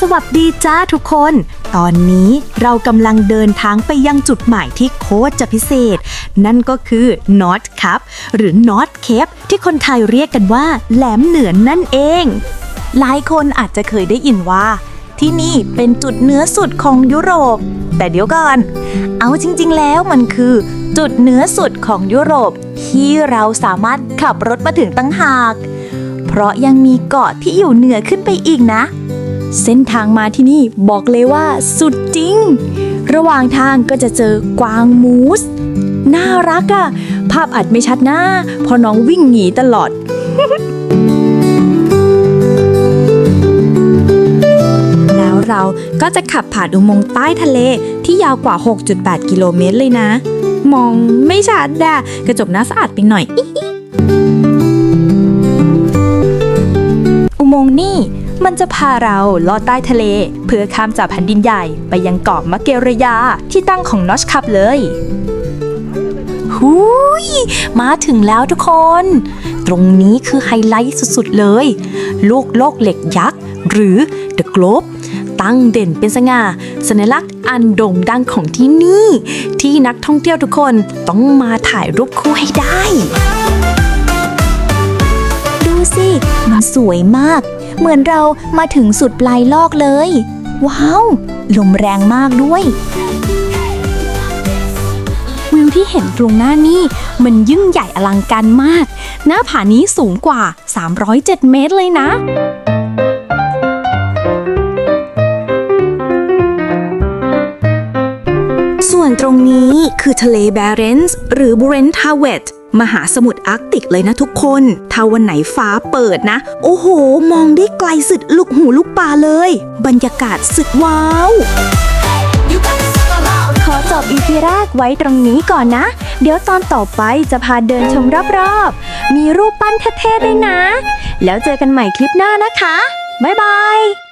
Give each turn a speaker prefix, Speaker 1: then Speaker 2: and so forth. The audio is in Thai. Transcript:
Speaker 1: สวัสดีจ้าทุกคน ตอนนี้เรากำลังเดินทางไปยังจุดหมายที่โคตรจะพิเศษ นั่นก็คือ North Cup หรือ North Cape ที่คนไทยเรียกกันว่า แหลมเหนือนนั่นเอง หลายคนอาจจะเคยได้ยินว่า ที่นี่เป็นจุดเหนือสุดของยุโรป แต่เดี๋ยวก่อน เอาจริง ๆ แล้วมันคือ จุดเหนือสุดของยุโรป ที่เราสามารถขับรถมาถึงตั้งหาก เพราะยังมีเกาะที่อยู่เหนือขึ้นไปอีกนะ เส้นทางมาที่นี่บอกเลยว่าสุดจริง ระหว่างทางก็จะเจอกวางมูส น่ารักอะภาพอัดไม่ชัดนะพราะน้องวิ่งหนีตลอดแล้วเราก็จะขับผ่านอุโมงค์ใต้ทะเลที่ยาวกว่า 6.8 กิโลเมตรเลยนะ มองไม่ชัดอะกระจกน้าสะอาดไปหน่อย อุโมงค์นี่ มันจะพาเราลอดใต้ทะเล เพื่อข้ามจากแผ่นดินใหญ่ไปยังเกาะมะเกรยาที่ตั้งของนอชคับเลยหุยมาถึงแล้วทุกคน ตรงนี้คือไฮไลท์สุดๆเลย ลูกโลกเหล็กยักษ์ หรือ The Globe ตั้งเด่นเป็นสง่าสัญลักษณ์อันโด่งดังของที่นี่ ที่นักท่องเที่ยวทุกคนต้องมาถ่ายรูปคู่ให้ได้ สวยมาก เหมือนเรามาถึงสุดปลายโลกเลย ว้าว ลมแรงมากด้วย วิวที่เห็นตรงหน้านี่ มันยิ่งใหญ่อลังการมาก หน้าผานี้สูงกว่า 307 เมตรเลยนะส่วนตรงนี้คือทะเลแบเรนส์หรือบูเรนทาเวต มหาสมุทรอาร์กติกเลยนะทุกคน ถ้าวันไหนฟ้าเปิดนะ โอ้โห มองได้ไกลสุดลูกหูลูกตาเลย บรรยากาศสุดว้าวขอจบอีพีแรกไว้ตรงนี้ก่อนนะ เดี๋ยวตอนต่อไปจะพาเดินชมรอบๆ มีรูปปั้นเท่ๆด้วยนะ แล้วเจอกันใหม่คลิปหน้านะคะ บ๊ายบาย